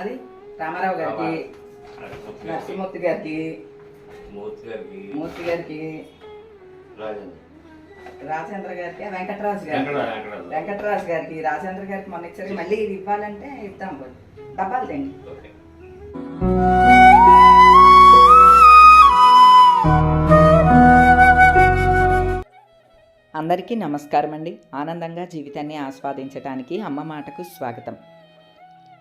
అది రామారావు గారికి నరసింహూర్తి గారికి మూర్తి గారికి మూర్తి గారికి రాజేంద్ర. గారికి వెంకటరాజు గారికి వెంకటరాజు, గారికి రాజేంద్ర గారికి మొన్న ఇచ్చారు. మళ్ళీ ఇది ఇవ్వాలంటే ఇద్దాం. పోయి డబ్బాలు తెండి అందరికీ నమస్కారం అండి ఆనందంగా జీవితాన్ని ఆస్వాదించడానికి అమ్మ మాటకు స్వాగతం.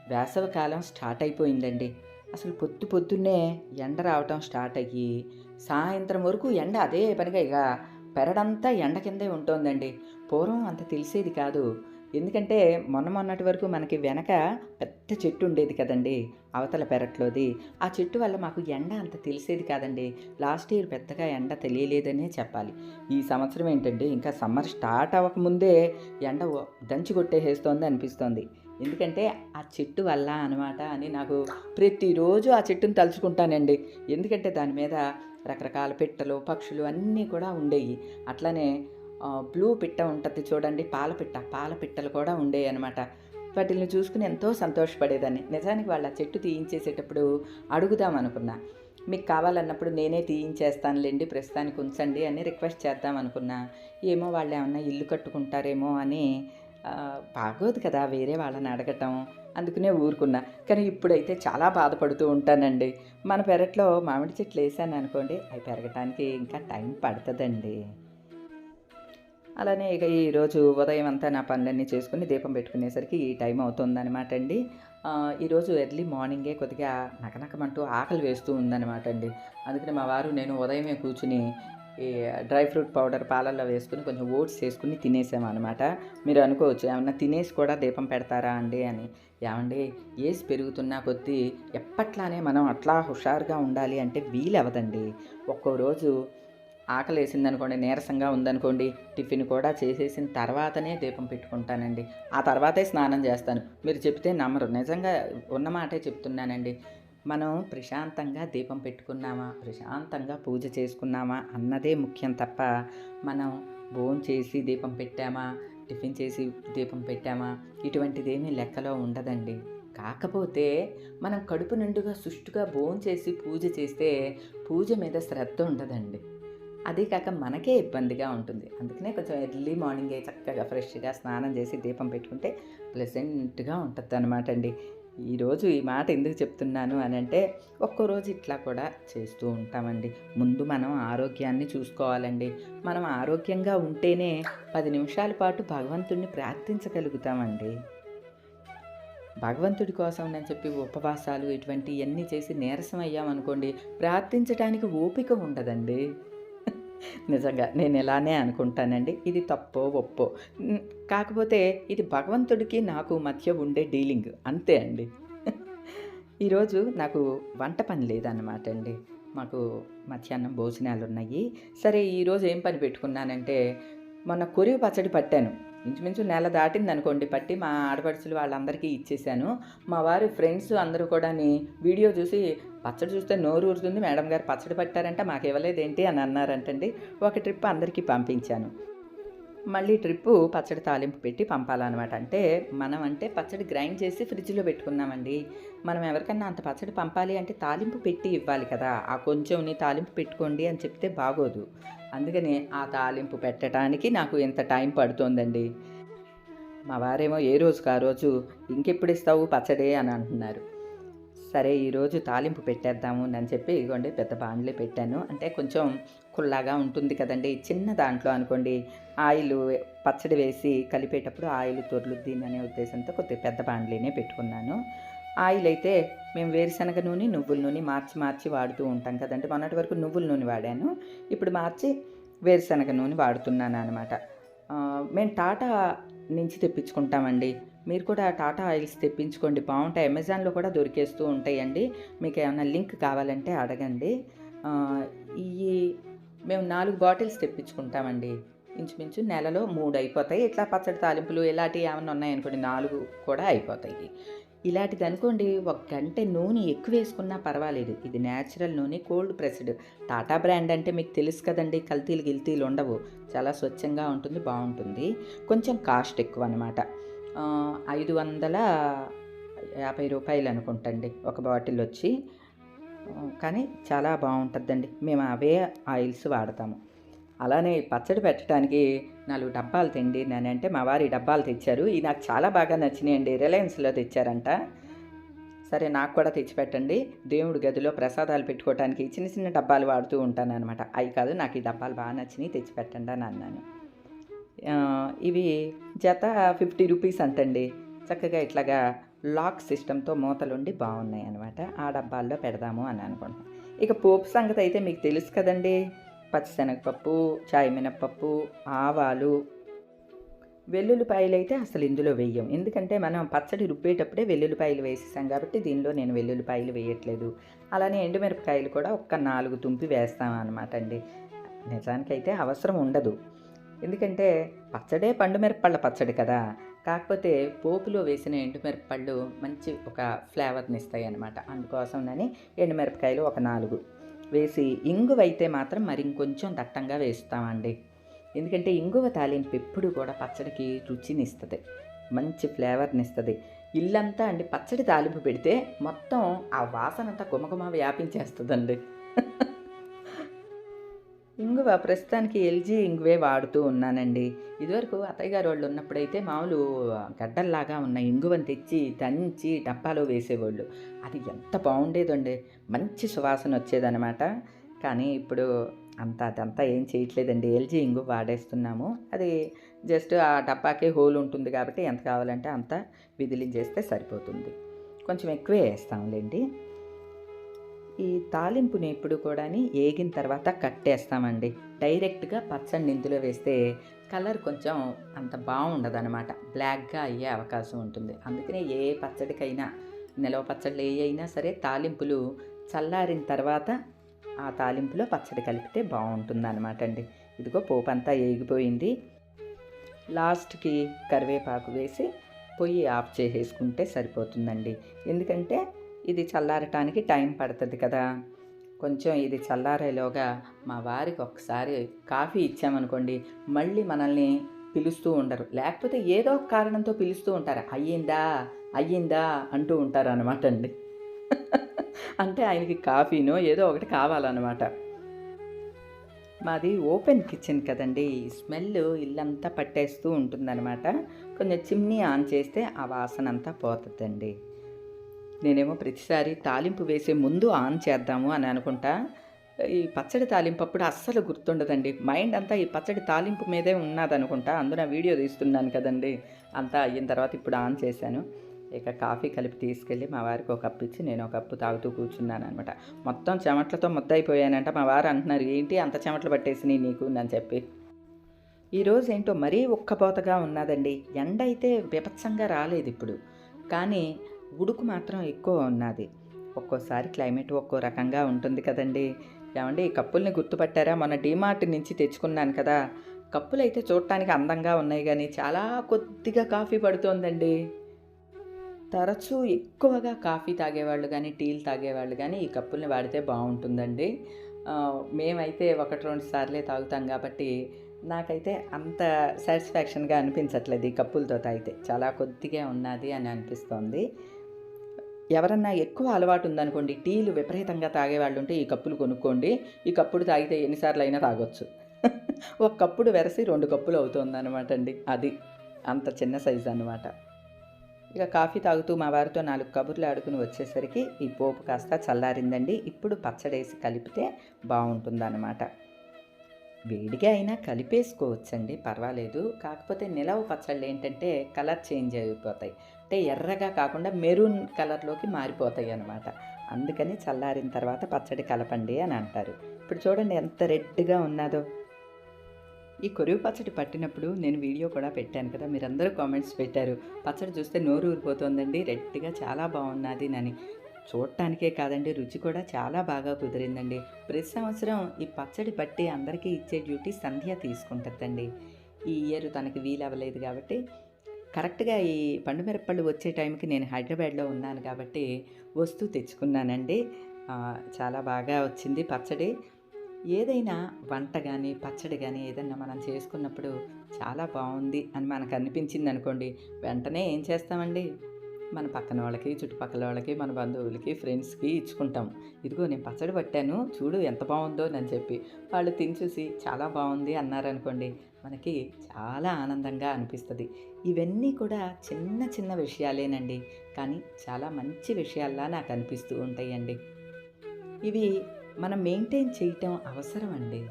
వేసవికాలం స్టార్ట్ అయిపోయిందండి. అసలు పొద్దు పొద్దున్నే ఎండ రావటం స్టార్ట్ అయ్యి సాయంత్రం వరకు ఎండ అదే పనిగా ఇక పెరడంతా ఎండ కిందే ఉంటుందండి. పూర్వం అంత తెలిసేది కాదు. ఎందుకంటే మొన్న మొన్నటి వరకు మనకి వెనక పెద్ద చెట్టు ఉండేది కదండి అవతల పెరట్లోది. ఆ చెట్టు వల్ల మాకు ఎండ అంత తెలిసేది కాదండి. లాస్ట్ ఇయర్ పెద్దగా ఎండ తెలియలేదనే చెప్పాలి. ఈ సంవత్సరం ఏంటండి ఇంకా సమ్మర్ స్టార్ట్ అవ్వకముందే ఎండ దంచి కొట్టేసేస్తోంది అనిపిస్తోంది. ఎందుకంటే ఆ చెట్టు వల్ల అనమాట అని నాకు ప్రతిరోజు ఆ చెట్టును తలుచుకుంటానండి. ఎందుకంటే దాని మీద రకరకాల పిట్టలు పక్షులు అన్నీ కూడా ఉండేవి అట్లనే బ్లూ పిట్ట ఉంటుంది చూడండి పాల పిట్ట. పాల పిట్టలు కూడా ఉండేవి అనమాట వాటిని చూసుకుని ఎంతో సంతోషపడేదాన్ని. నిజానికి వాళ్ళ చెట్టు తీయించేసేటప్పుడు అడుగుదాం అనుకున్నా. మీకు కావాలన్నప్పుడు నేనే తీయించేస్తానులేండి ప్రస్తుతానికి ఉంచండి అని రిక్వెస్ట్ చేద్దాం అనుకున్నా. ఏమో వాళ్ళు ఏమన్నా ఇల్లు కట్టుకుంటారేమో అని బాగోదు కదా వేరే వాళ్ళని అడగటం అందుకనే ఊరుకున్నా. కానీ ఇప్పుడైతే చాలా బాధపడుతూ ఉంటానండి. మన పెరట్లో మామిడి చెట్లు వేసాను అనుకోండి అవి పెరగటానికి ఇంకా టైం పడుతుందండి. అలానే ఇక ఈరోజు ఉదయం అంతా నా పనులన్నీ చేసుకుని దీపం పెట్టుకునేసరికి ఈ టైం అవుతుందన్నమాట అండి ఈరోజు ఎర్లీ మార్నింగే కొద్దిగా నకనకమంటూ ఆకలి వేస్తూ ఉందన్నమాట అండి అందుకని మా వారు నేను ఉదయమే కూర్చుని ఈ డ్రై ఫ్రూట్ పౌడర్ పాలల్లో వేసుకుని కొంచెం ఓట్స్ వేసుకుని తినేసాము అనమాట మీరు అనుకోవచ్చు ఏమన్నా తినేసి కూడా దీపం పెడతారా అండి అని. ఏమండి ఏసి పెరుగుతున్నా కొద్దీ ఎప్పట్లానే మనం అట్లా హుషారుగా ఉండాలి అంటే వీలవదండి ఒక్కో రోజు ఆకలి వేసిందనుకోండి నీరసంగా ఉందనుకోండి టిఫిన్ కూడా చేసేసిన తర్వాతనే దీపం పెట్టుకుంటానండి. ఆ తర్వాతే స్నానం చేస్తాను. మీరు చెప్తే నమ్మరు. నిజంగా ఉన్న మాటే చెప్తున్నానండి. మనం ప్రశాంతంగా దీపం పెట్టుకున్నామా ప్రశాంతంగా పూజ చేసుకున్నామా అన్నదే ముఖ్యం తప్ప మనం భోజనం చేసి దీపం పెట్టామా టిఫిన్ చేసి దీపం పెట్టామా ఇటువంటిదేమీ లెక్కలో ఉండదండి. కాకపోతే మనం కడుపు నిండుగా సుష్టుగా భోజనం చేసి పూజ చేస్తే పూజ మీద శ్రద్ధ ఉండదండి. అదే కాక మనకే ఇబ్బందిగా ఉంటుంది. అందుకనే కొంచెం ఎర్లీ మార్నింగే చక్కగా ఫ్రెష్గా స్నానం చేసి దీపం పెట్టుకుంటే ప్లెజెంట్గా ఉంటుంది అనమాట అండి. ఈరోజు ఈ మాట ఎందుకు చెప్తున్నాను అని అంటే ఒక్కరోజు ఇట్లా కూడా చేస్తూ ఉంటామండి. ముందు మనం ఆరోగ్యాన్ని చూసుకోవాలండి. మనం ఆరోగ్యంగా ఉంటేనే పది నిమిషాల పాటు భగవంతుడిని ప్రార్థించగలుగుతామండి. భగవంతుడి కోసం నేను చెప్పి ఉపవాసాలు ఇటువంటివన్నీ చేసి నీరసం అయ్యామనుకోండి ప్రార్థించడానికి ఓపిక ఉండదండి. నిజంగా నేను ఇలానే అనుకుంటానండి. ఇది తప్పో ఒప్పో. కాకపోతే ఇది భగవంతుడికి నాకు మధ్య ఉండే డీలింగ్ అంతే అండి. ఈరోజు నాకు వంట పని లేదన్నమాట అండి. మాకు మధ్యాహ్నం భోజనాలు ఉన్నాయి సరే ఈరోజు ఏం పని పెట్టుకున్నానంటే మొన్న కొరివి పచ్చడి పట్టాను. ఇంచుమించు నెల దాటింది అనుకోండి పట్టి మా ఆడపడుచులు వాళ్ళందరికీ ఇచ్చేసాను మా వారి ఫ్రెండ్స్ అందరూ కూడా వీడియో చూసి పచ్చడి చూస్తే నోరు ఊరుతుంది మేడం గారు పచ్చడి పట్టారంటే మాకు ఇవ్వలేదేంటి? అని అన్నారంటండి. ఒక ట్రిప్ అందరికీ పంపించాను. మళ్ళీ ట్రిప్పు పచ్చడి తాలింపు పెట్టి పంపాలన్నమాట. అంటే మనం అంటే పచ్చడి గ్రైండ్ చేసి ఫ్రిడ్జ్లో పెట్టుకున్నామండి. మనం ఎవరికన్నా అంత పచ్చడి పంపాలి అంటే తాలింపు పెట్టి ఇవ్వాలి కదా. ఆ కొంచెంని తాలింపు పెట్టుకోండి అని చెప్తే బాగోదు. అందుకని ఆ తాలింపు పెట్టడానికి నాకు ఇంత టైం పడుతోందండి. మా వారేమో ఏ రోజుకి ఆ రోజు ఇంకెప్పుడు ఇస్తావు పచ్చడి అని అంటున్నారు. సరే ఈరోజు తాలింపు పెట్టేద్దాము అని చెప్పి ఇదిగోండి పెద్ద బాండ్లే పెట్టాను. అంటే కొంచెం కుల్లాగా ఉంటుంది కదండి. చిన్న దాంట్లో అనుకోండి ఆయిల్ పచ్చడి వేసి కలిపేటప్పుడు ఆయిల్ తొర్లుద్ది అనే ఉద్దేశంతో కొద్దిగా పెద్ద బాండ్లీనే పెట్టుకున్నాను. ఆయిల్ అయితే మేము వేరుశనగ నూనె నువ్వుల నూనె మార్చి మార్చి వాడుతూ ఉంటాం కదండి. మొన్నటి వరకు నువ్వుల నూనె వాడాను. ఇప్పుడు మార్చి వేరుశనగ నూనె వాడుతున్నాను అనమాట మేము టాటా నుంచి తెప్పించుకుంటామండి. మీరు కూడా టాటా ఆయిల్స్ తెప్పించుకోండి. బాగుంటాయి. అమెజాన్లో కూడా దొరికేస్తూ ఉంటాయండి. మీకు ఏమైనా లింక్ కావాలంటే అడగండి. ఈ మేము నాలుగు బాటిల్స్ తెప్పించుకుంటామండి. ఇంచుమించు నెలలో మూడు అయిపోతాయి. ఇట్లా పచ్చడి తాలింపులు ఇలాంటివి ఏమైనా ఉన్నాయనుకోండి నాలుగు కూడా అయిపోతాయి. ఇలాంటిది అనుకోండి ఒక గంట నూనె ఎక్కువ వేసుకున్నా పర్వాలేదు. ఇది న్యాచురల్ నూనె కోల్డ్ ప్రెస్డ్ టాటా బ్రాండ్ అంటే మీకు తెలుసు కదండి కల్తీలు గిల్తీలు ఉండవు. చాలా స్వచ్ఛంగా ఉంటుంది బాగుంటుంది. కొంచెం కాస్ట్ ఎక్కువ అనమాట ఐదు వందల యాభై రూపాయలు అనుకుంటండి ఒక బాటిల్ వచ్చి. కానీ చాలా బాగుంటుందండి. మేము అవే ఆయిల్స్ వాడతాము. అలానే పచ్చడి పెట్టడానికి నాలుగు డబ్బాలు తిండి నేను అంటే మా వారి డబ్బాలు తెచ్చారు. ఇవి నాకు చాలా బాగా నచ్చినాయండి. రిలయన్స్లో తెచ్చారంట. సరే నాకు కూడా తెచ్చిపెట్టండి దేవుడి గదిలో ప్రసాదాలు పెట్టుకోవడానికి చిన్న చిన్న డబ్బాలు వాడుతూ ఉంటాను అనమాట అవి కాదు నాకు ఈ డబ్బాలు బాగా నచ్చినాయి తెచ్చిపెట్టండి అని అన్నాను. ఇవి జత ఫిఫ్టీ రూపీస్ అంటండి. చక్కగా ఇట్లాగా లాక్ సిస్టంతో మూతలుండి బాగున్నాయి అనమాట ఆ డబ్బాల్లో పెడదాము అని అనుకుంటున్నాను. ఇక పోపు సంగతి అయితే మీకు తెలుసు కదండి. పచ్చిశనగపప్పు చాయ్ మినప్పప్పు ఆవాలు. వెల్లుల్లిపాయలు అయితే అసలు ఇందులో వేయం ఎందుకంటే మనం పచ్చడి రుబ్బేటప్పుడే వెల్లుల్లిపాయలు వేసేసాం కాబట్టి దీనిలో నేను వెల్లుల్లిపాయలు వేయట్లేదు. అలానే ఎండుమిరపకాయలు కూడా ఒక్క నాలుగు తుంపి వేస్తాం అనమాట అండి. నిజానికైతే అవసరం ఉండదు. ఎందుకంటే పచ్చడే పండు మిరపళ్ళ పచ్చడి కదా. కాకపోతే పోపులో వేసిన ఎండుమిరపళ్ళు మంచి ఒక ఫ్లేవర్ని ఇస్తాయి అనమాట అందుకోసం అందుకోసమని ఎండుమిరపకాయలు ఒక నాలుగు. వేసి ఇంగువ అయితే మాత్రం మరి ఇంకొంచెం దట్టంగా వేస్తామండి. ఎందుకంటే ఇంగువ తాలింపు ఎప్పుడు కూడా పచ్చడికి రుచిని ఇస్తుంది మంచి ఫ్లేవర్ని ఇస్తుంది ఇల్లంతా అండి పచ్చడి తాలింపు పెడితే మొత్తం ఆ వాసన అంతా గుమగుమ వ్యాపించేస్తుందండి. ఇంగువ ప్రస్తుతానికి ఎల్జీ ఇంగువే వాడుతూ ఉన్నానండి. ఇదివరకు అత్తయ్య గారు వాళ్ళు ఉన్నప్పుడైతే మామూలు గడ్డల్లాగా ఉన్న ఇంగువని తెచ్చి దంచి డబ్బాలో వేసేవాళ్ళు. అది ఎంత బాగుండేదండి. మంచి సువాసన వచ్చేదనమాట కానీ ఇప్పుడు అంత అదంతా ఏం చేయట్లేదండి. ఎల్జీ ఇంగు వాడేస్తున్నాము. అది జస్ట్ ఆ డబ్బాకే హోల్ ఉంటుంది కాబట్టి ఎంత కావాలంటే అంత విదిలించేస్తే సరిపోతుంది. కొంచెం ఎక్కువే వేస్తాంలేండి. ఈ తాలింపుని ఎప్పుడు కూడా ఏగిన తర్వాత కట్టేస్తామండి. డైరెక్ట్గా పచ్చడి ఇందులో వేస్తే కలర్ కొంచెం అంత బాగుండదు అనమాట బ్లాక్గా అయ్యే అవకాశం ఉంటుంది. అందుకనే ఏ పచ్చడికైనా నిలవ పచ్చళ్ళు ఏ అయినా సరే తాలింపులు చల్లారిన తర్వాత ఆ తాలింపులో పచ్చడి కలిపితే బాగుంటుంది అనమాట అండి. ఇదిగో పోపు అంతా ఏగిపోయింది. లాస్ట్కి కరివేపాకు వేసి పొయ్యి ఆఫ్ చేసేసుకుంటే సరిపోతుందండి. ఎందుకంటే ఇది చల్లారటానికి టైం పడుతుంది కదా. కొంచెం ఇది చల్లారేలోగా మా వారికి ఒకసారి కాఫీ ఇచ్చామనుకోండి మళ్ళీ మనల్ని పిలుస్తూ ఉండరు. లేకపోతే ఏదో ఒక కారణంతో పిలుస్తూ ఉంటారు. అయ్యిందా? అయ్యిందా? అంటూ ఉంటారు అనమాట అండి. అంటే ఆయనకి కాఫీనో ఏదో ఒకటి కావాలన్నమాట. మాది ఓపెన్ కిచెన్ కదండి. స్మెల్ ఇల్లంతా పట్టేస్తూ ఉంటుందన్నమాట. కొంచెం చిమ్నీ ఆన్ చేస్తే ఆ వాసన అంతా పోతుందండి. నేనేమో ప్రతిసారి తాలింపు వేసే ముందు ఆన్ చేద్దాము అని అనుకుంటా. ఈ పచ్చడి తాలింపు అప్పుడు అస్సలు గుర్తుండదండి. మైండ్ అంతా ఈ పచ్చడి తాలింపు మీదే ఉన్నదనుకుంటా. అందున వీడియో తీస్తున్నాను కదండి. అంతా అయిన తర్వాత ఇప్పుడు ఆన్ చేశాను. ఇక కాఫీ కలిపి తీసుకెళ్ళి మా వారికి ఒక కప్పు ఇచ్చి నేను ఒక కప్పు తాగుతూ కూర్చున్నాను అనమాట. మొత్తం చెమట్లతో ముద్దయిపోయానంట. మా వారు అంటున్నారు ఏంటి అంత చెమటలు పట్టేసినాయి నీకు? అని చెప్పి. ఈరోజు ఏంటో మరీ ఒక్కపోతగా ఉన్నదండి. ఎండ అయితే విపత్సంగా రాలేదు ఇప్పుడు. కానీ ఉడుకు మాత్రం ఎక్కువ ఉన్నది. ఒక్కోసారి క్లైమేట్ ఒక్కో రకంగా ఉంటుంది కదండి. ఏమండి ఈ కప్పుల్ని గుర్తుపట్టారా? మొన్న డీమార్ట్ నుంచి తెచ్చుకున్నాను కదా. కప్పులు అయితే చూడటానికి అందంగా ఉన్నాయి కానీ చాలా కొద్దిగా కాఫీ పడుతోందండి. తరచూ ఎక్కువగా కాఫీ తాగేవాళ్ళు కానీ టీలు తాగేవాళ్ళు కానీ ఈ కప్పుల్ని వాడితే బాగుంటుందండి. మేమైతే ఒకటి రెండు సార్లే తాగుతాం కాబట్టి నాకైతే అంత సాటిస్ఫాక్షన్గా అనిపించట్లేదు ఈ కప్పులతో తాగితే. చాలా కొద్దిగా ఉన్నది అని అనిపిస్తోంది. ఎవరన్నా ఎక్కువ అలవాటు ఉందనుకోండి టీలు విపరీతంగా తాగేవాళ్ళు ఉంటే ఈ కప్పులు కొనుక్కోండి. ఈ కప్పుడు తాగితే ఎన్నిసార్లు అయినా తాగొచ్చు. ఒక కప్పుడు వెరసి రెండు కప్పులు అవుతుంది అనమాట అండి అది. అంత చిన్న సైజు అనమాట ఇక కాఫీ తాగుతూ మా వారితో నాలుగు కబుర్లు ఆడుకుని వచ్చేసరికి ఈ పోపు కాస్త చల్లారిందండి. ఇప్పుడు పచ్చడేసి కలిపితే బాగుంటుందన్నమాట. వేడిగా అయినా కలిపేసుకోవచ్చండి పర్వాలేదు. కాకపోతే నిలవ పచ్చళ్ళు ఏంటంటే కలర్ చేంజ్ అయిపోతాయి. అంటే ఎర్రగా కాకుండా మెరూన్ కలర్లోకి మారిపోతాయి అన్నమాట. అందుకని చల్లారిన తర్వాత పచ్చడి కలపండి అని అంటారు. ఇప్పుడు చూడండి ఎంత రెడ్గా ఉన్నదో. ఈ కొరివి పచ్చడి పట్టినప్పుడు నేను వీడియో కూడా పెట్టాను కదా మీరందరూ కామెంట్స్ పెట్టారు. పచ్చడి చూస్తే నోరు ఊరిపోతుందండి రెడ్గా చాలా బాగున్నది అని. చూడటానికే కాదండి రుచి కూడా చాలా బాగా కుదిరిందండి. ప్రతి సంవత్సరం ఈ పచ్చడి పట్టి అందరికీ ఇచ్చే డ్యూటీ సంధ్య తీసుకుంటుందండి. ఈ ఇయర్ తనకి వీలు అవ్వలేదు కాబట్టి కరెక్ట్గా ఈ పండు మిరపళ్ళు వచ్చే టైంకి నేను హైదరాబాద్లో ఉన్నాను కాబట్టి వస్తూ తెచ్చుకున్నానండి. చాలా బాగా వచ్చింది పచ్చడి. ఏదైనా వంట కానీ పచ్చడి కానీ ఏదన్నా మనం చేసుకున్నప్పుడు చాలా బాగుంది అని మనకు అనిపించింది అనుకోండి వెంటనే ఏం చేస్తామండి? మన పక్కన వాళ్ళకి చుట్టుపక్కల వాళ్ళకి మన బంధువులకి ఫ్రెండ్స్కి ఇచ్చుకుంటాం. ఇదిగో నేను పచ్చడి పట్టాను చూడు ఎంత బాగుందో అని చెప్పి. వాళ్ళు తిని చూసి చాలా బాగుంది అన్నారనుకోండి మనకి చాలా ఆనందంగా అనిపిస్తుంది. ఇవన్నీ కూడా చిన్న చిన్న విషయాలేనండి కానీ చాలా మంచి విషయాల్లా నాకు అనిపిస్తూ ఉంటాయండి. ఇవి మనం మెయింటైన్ చేయటం అవసరం అండి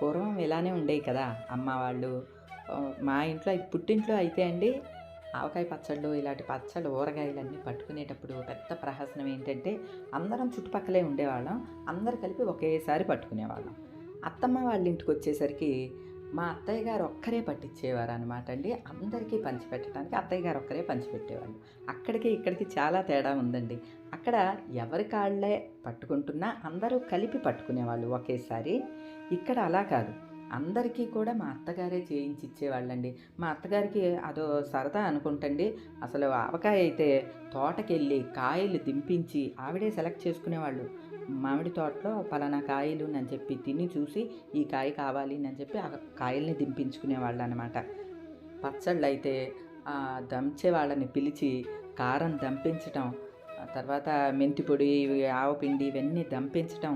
పూర్వం ఇలానే ఉండేవి కదా అమ్మ వాళ్ళు. మా ఇంట్లో పుట్టింట్లో అయితే అండి ఆవకాయ పచ్చళ్ళు ఇలాంటి పచ్చళ్ళు ఊరగాయలన్నీ పట్టుకునేటప్పుడు పెద్ద ప్రహసనం ఏంటంటే అందరం చుట్టుపక్కలే ఉండేవాళ్ళం. అందరు కలిపి ఒకేసారి పట్టుకునేవాళ్ళం. అత్తమ్మ వాళ్ళ ఇంటికి వచ్చేసరికి మా అత్తయ్య గారు ఒక్కరే పట్టించేవారు అనమాట అండి. అందరికీ పంచిపెట్టడానికి అత్తయ్య గారు ఒక్కరే పంచిపెట్టేవాళ్ళు. అక్కడికి ఇక్కడికి చాలా తేడా ఉందండి. అక్కడ ఎవరి కాళ్ళే పట్టుకుంటున్నా అందరూ కలిపి పట్టుకునేవాళ్ళు ఒకేసారి. ఇక్కడ అలా కాదు. అందరికీ కూడా మా అత్తగారే చేయించి ఇచ్చేవాళ్ళండి మా అత్తగారికి అదో సరదా అనుకుంటండి. అసలు ఆవకాయ అయితే తోటకెళ్ళి కాయలు దింపించి ఆవిడే సెలెక్ట్ చేసుకునేవాళ్ళు. మామిడి తోటలో పలానా కాయలు అని చెప్పి తిని చూసి ఈ కాయ కావాలి అని చెప్పి ఆ కాయల్ని దింపించుకునేవాళ్ళు అనమాట పచ్చళ్ళు అయితే దంచే వాళ్ళని పిలిచి కారం దంపించటం తర్వాత మెంతి పొడి ఆవపిండి ఇవన్నీ దంపించటం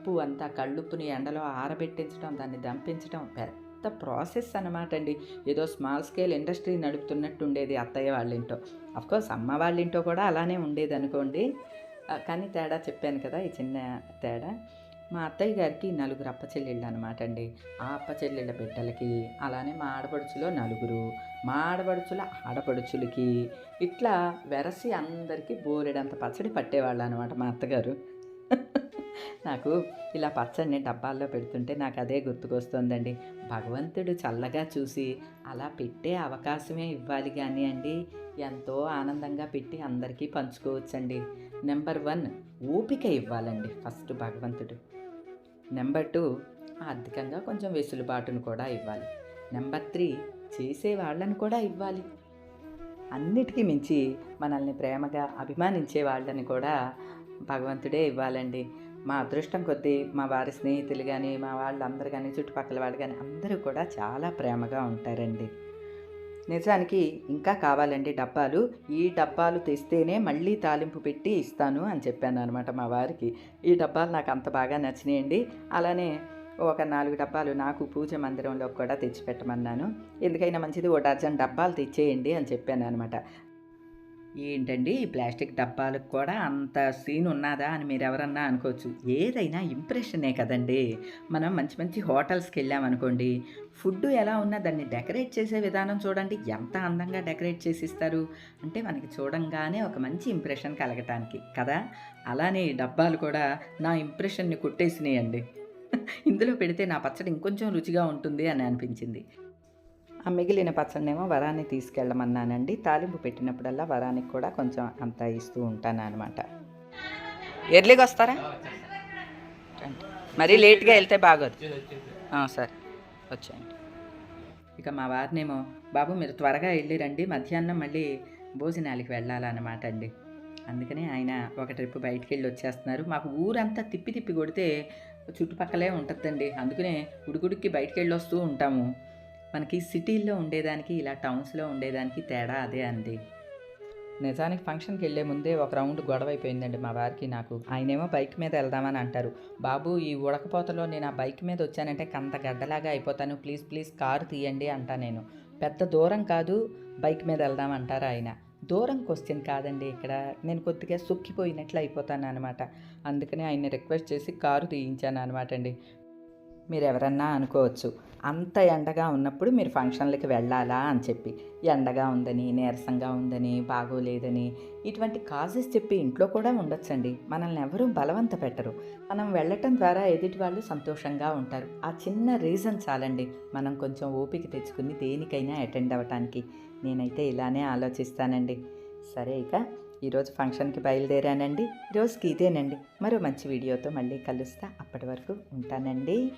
ఉప్పు అంతా కళ్ళుప్పుని ఎండలో ఆరబెట్టించడం దాన్ని దంపించడం పెద్ద ప్రాసెస్ అనమాట అండి. ఏదో స్మాల్ స్కేల్ ఇండస్ట్రీ నడుపుతున్నట్టు ఉండేది అత్తయ్య వాళ్ళ ఇంటో అఫ్కోర్స్ అమ్మ వాళ్ళ ఇంటో కూడా అలానే ఉండేది అనుకోండి. కానీ తేడా చెప్పాను కదా ఈ చిన్న తేడా. మా అత్తయ్య గారికి నలుగురు అప్ప చెల్లెళ్ళు అనమాట అండి. ఆ అప్ప చెల్లెళ్ళ బిడ్డలకి అలానే మా ఆడపడుచులో నలుగురు మా ఆడపడుచుల ఆడపడుచులకి ఇట్లా వెరసి అందరికీ బోరెడంత పచ్చడి పట్టేవాళ్ళు అనమాట మా అత్తగారు. నాకు ఇలా పచ్చడిని డబ్బాల్లో పెడుతుంటే నాకు అదే గుర్తుకొస్తుందండి. భగవంతుడు చల్లగా చూసి అలా పెట్టే అవకాశమే ఇవ్వాలి కానీ అండి ఎంతో ఆనందంగా పెట్టి అందరికీ పంచుకోవచ్చండి. నెంబర్ వన్ ఓపిక ఇవ్వాలండి ఫస్ట్ భగవంతుడు. నెంబర్ టూ ఆర్థికంగా కొంచెం వెసులుబాటును కూడా ఇవ్వాలి. నెంబర్ త్రీ చేసే వాళ్ళని కూడా ఇవ్వాలి. అన్నిటికీ మించి మనల్ని ప్రేమగా అభిమానించే వాళ్ళని కూడా భగవంతుడే ఇవ్వాలండి. మా అదృష్టం కొద్దీ మా వారి స్నేహితులు కానీ మా వాళ్ళందరూ కానీ చుట్టుపక్కల వాళ్ళు కానీ అందరూ కూడా చాలా ప్రేమగా ఉంటారండి. నిజానికి ఇంకా కావాలండి డబ్బాలు. ఈ డబ్బాలు తెస్తేనే మళ్ళీ తాలింపు పెట్టి ఇస్తాను అని చెప్పాను అనమాట మా వారికి. ఈ డబ్బాలు నాకు అంత బాగా నచ్చినాయండి. అలానే ఒక నాలుగు డబ్బాలు నాకు పూజ మందిరంలో కూడా తెచ్చిపెట్టమన్నాను ఎందుకైనా మంచిది ఓ డజన్ డబ్బాలు తెచ్చేయండి అని చెప్పాను అనమాట ఏంటండి ఈ ప్లాస్టిక్ డబ్బాలకు కూడా అంత సీన్ ఉన్నదా అని మీరు ఎవరన్నా అనుకోవచ్చు. ఏదైనా ఇంప్రెషనే కదండి. మనం మంచి మంచి హోటల్స్కి వెళ్ళామనుకోండి ఫుడ్ ఎలా ఉన్నా దాన్ని డెకరేట్ చేసే విధానం చూడండి. ఎంత అందంగా డెకరేట్ చేసి ఇస్తారు అంటే మనకి చూడంగానే ఒక మంచి ఇంప్రెషన్ కలగటానికి కదా? అలానే ఈ డబ్బాలు కూడా నా ఇంప్రెషన్ని కొట్టేసినాయండి. ఇందులో పెడితే నా పచ్చడి ఇంకొంచెం రుచిగా ఉంటుంది అని అనిపించింది. ఆ మిగిలిన పచ్చడినేమో వరాన్ని తీసుకెళ్ళమన్నానండి. తాలింపు పెట్టినప్పుడల్లా వరానికి కూడా కొంచెం అంత ఇస్తూ ఉంటాను అనమాట ఎర్లీగా వస్తారా? మరీ లేట్గా వెళ్తే బాగోదు. సార్ సరే. వచ్చేయండి. ఇక మా వారినేమో బాబు మీరు త్వరగా వెళ్ళి రండి. మధ్యాహ్నం మళ్ళీ భోజనాలకి వెళ్ళాలన్నమాట అండి. అందుకనే ఆయన ఒక ట్రిప్ బయటికి వెళ్ళి వచ్చేస్తున్నారు. మాకు ఊరంతా తిప్పి తిప్పి కొడితే చుట్టుపక్కలే ఉంటుందండి. అందుకనే ఉడుకుడికి బయటికి వెళ్ళి వస్తూ ఉంటాము. మనకి సిటీల్లో ఉండేదానికి ఇలా టౌన్స్లో ఉండేదానికి తేడా అదే అండి. నిజానికి ఫంక్షన్కి వెళ్ళే ముందే ఒక రౌండ్ గొడవ అయిపోయిందండి మా వారికి నాకు. ఆయనేమో బైక్ మీద వెళ్దామని అంటారు. బాబు ఈ ఉడకపోతలో నేను ఆ బైక్ మీద వచ్చానంటే కంత గడ్డలాగా అయిపోతాను. ప్లీజ్ ప్లీజ్ కారు తీయండి అంటా నేను. పెద్ద దూరం కాదు బైక్ మీద వెళ్దామంటారు ఆయన. దూరం క్వశ్చన్ కాదండి ఇక్కడ. నేను కొద్దిగా సుక్కిపోయినట్లు అయిపోతాను అనమాట అందుకని ఆయన్ని రిక్వెస్ట్ చేసి కారు తీయించాను అనమాట అండి. మీరు ఎవరన్నా అనుకోవచ్చు. అంత ఎండగా ఉన్నప్పుడు మీరు ఫంక్షన్లకి వెళ్ళాలా అని చెప్పి ఎండగా ఉందని నీరసంగా ఉందని బాగోలేదని ఇటువంటి కాజెస్ చెప్పి ఇంట్లో కూడా ఉండొచ్చండి. మనల్ని ఎవరూ బలవంత పెట్టరు. మనం వెళ్ళటం ద్వారా ఎదుటి వాళ్ళు సంతోషంగా ఉంటారు. ఆ చిన్న రీజన్ చాలండి. మనం కొంచెం ఓపిక తెచ్చుకుని దేనికైనా అటెండ్ అవ్వటానికి. నేనైతే ఇలానే ఆలోచిస్తానండి. సరే ఇక ఈరోజు ఫంక్షన్కి బయలుదేరానండి. రోజుకి ఇదేనండి. మరో మంచి వీడియోతో మళ్ళీ కలుస్తా. అప్పటి వరకు ఉంటానండి.